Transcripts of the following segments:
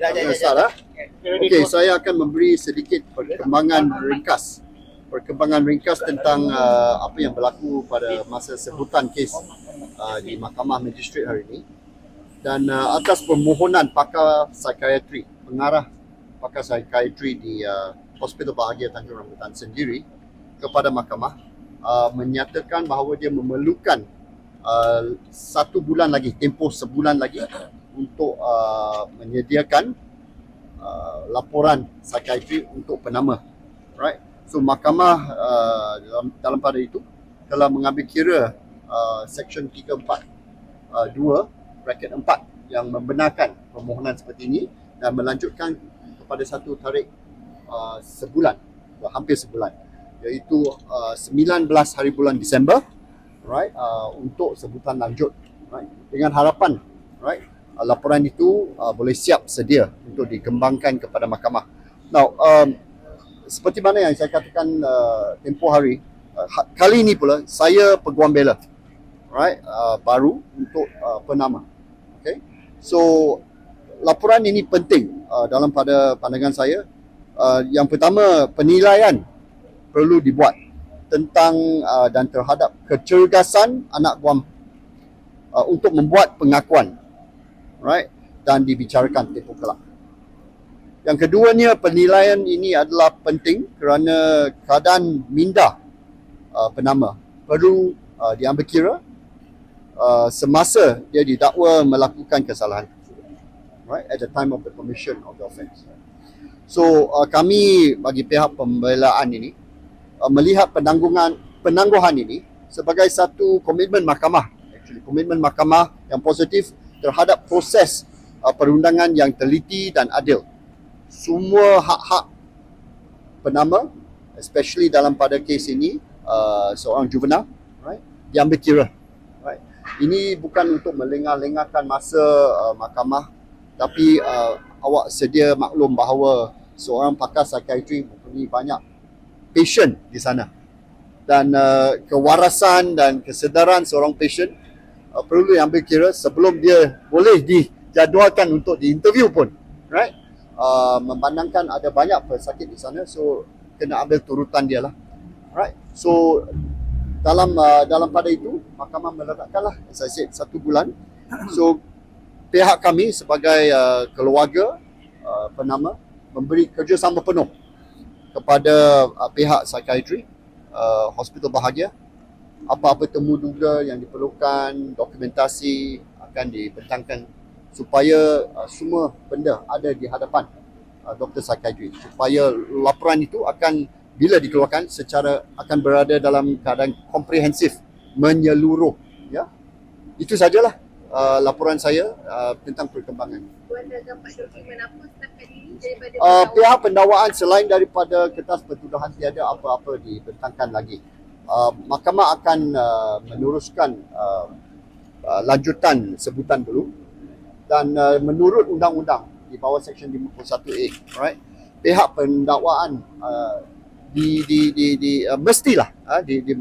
Kita start ah. Okey, saya akan memberi sedikit perkembangan ringkas. Perkembangan ringkas tentang uh, apa yang berlaku pada masa sebutan kes uh, di Mahkamah Magistrate hari ini. Dan uh, atas permohonan pakar psikiatri, pengarah pakar psikiatri di uh, Hospital Bahagia Tanjung Rambutan sendiri kepada mahkamah uh, menyatakan bahawa dia memerlukan uh, satu bulan lagi, tempoh sebulan lagi untuk uh, menyediakan uh, laporan psikiatri untuk penama. Right? So mahkamah uh, dalam, dalam pada itu telah mengambil kira uh, section 34 uh, 2 bracket 4 yang membenarkan permohonan seperti ini dan melanjutkan kepada satu tarikh uh, sebulan hampir sebulan iaitu uh, 19 hari bulan Disember right uh, untuk sebutan lanjut right dengan harapan right uh, laporan itu uh, boleh siap sedia untuk dikembangkan kepada mahkamah. Now, um, seperti mana yang saya katakan uh, tempoh hari, uh, kali ini pula saya peguam bela, right, uh, baru untuk uh, penama. Okay, so laporan ini penting uh, dalam pada pandangan saya. Uh, yang pertama penilaian perlu dibuat tentang uh, dan terhadap kecergasan anak guam uh, untuk membuat pengakuan right dan dibicarakan tempoh kelak. Yang keduanya penilaian ini adalah penting kerana keadaan minda uh, penama perlu uh, diambil kira uh, semasa dia didakwa melakukan kesalahan right at the time of the commission of the offence. So uh, kami bagi pihak pembelaan ini uh, melihat penanggungan penangguhan ini sebagai satu komitmen mahkamah actually komitmen mahkamah yang positif terhadap proses uh, perundangan yang teliti dan adil. Semua hak-hak penama, especially dalam pada kes ini, uh, seorang juvenile, right, diambil kira. Right. Ini bukan untuk melengah-lengahkan masa uh, mahkamah, tapi uh, awak sedia maklum bahawa seorang pakar psikiatri mempunyai banyak patient di sana. Dan uh, kewarasan dan kesedaran seorang patient uh, perlu diambil kira sebelum dia boleh dijadualkan untuk diinterview pun right? Uh, memandangkan ada banyak pesakit di sana so kena ambil turutan dia lah right? So dalam uh, dalam pada itu mahkamah meletakkanlah as I said satu bulan. So pihak kami sebagai uh, keluarga uh, penama memberi kerjasama penuh kepada uh, pihak psikiatri uh, hospital bahagia apa-apa temu duga yang diperlukan, dokumentasi akan dibentangkan supaya uh, semua benda ada di hadapan uh, doktor psikiatri. Supaya laporan itu akan bila dikeluarkan secara akan berada dalam keadaan komprehensif menyeluruh ya. Itu sajalah uh, laporan saya uh, tentang perkembangan. Uh, pihak pendakwaan selain daripada kertas pertuduhan tiada apa-apa dibentangkan lagi uh, mahkamah akan uh, meneruskan uh, uh, lanjutan sebutan dulu dan uh, menurut undang-undang di bawah section 51A right pihak pendakwaan uh, di di di di uh, mestilah uh, di, di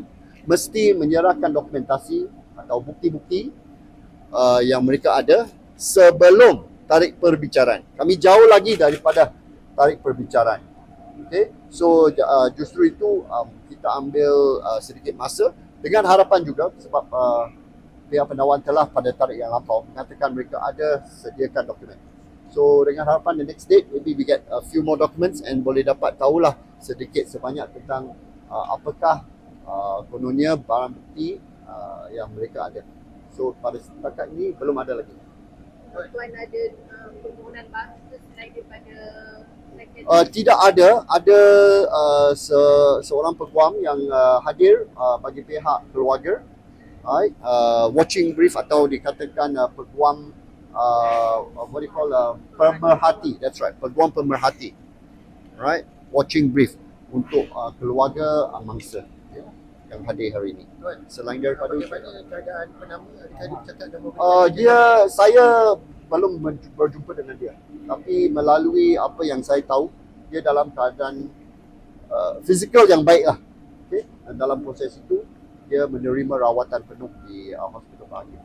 mesti menyerahkan dokumentasi atau bukti-bukti uh, yang mereka ada sebelum tarik perbicaraan. Kami jauh lagi daripada tarik perbicaraan. Okay, so uh, justru itu um, kita ambil uh, sedikit masa dengan harapan juga sebab uh, pihak pendawan telah pada tarikh yang lampau mengatakan mereka ada sediakan dokumen. So dengan harapan the next date maybe we get a few more documents and boleh dapat tahulah sedikit sebanyak tentang uh, apakah uh, kononnya barang bukti uh, yang mereka ada. So pada setakat ini belum ada lagi. Tuan ada permohonan selain daripada Uh, tidak ada. Ada uh, se, seorang peguam yang uh, hadir uh, bagi pihak keluarga. Right uh, watching brief atau dikatakan uh, peguam uh, what do you call uh, pemerhati. That's right peguam pemerhati. Right watching brief untuk uh, keluarga mangsa. yeah, yang hadir hari ini. Selain daripada bagaimana keadaan penama adakah dia bercakap dan uh, dia saya belum berjumpa dengan dia. Tapi melalui apa yang saya tahu dia dalam keadaan uh, fizikal yang baik lah okay? dan dalam proses itu dia menerima rawatan penuh di uh, hospital bahagia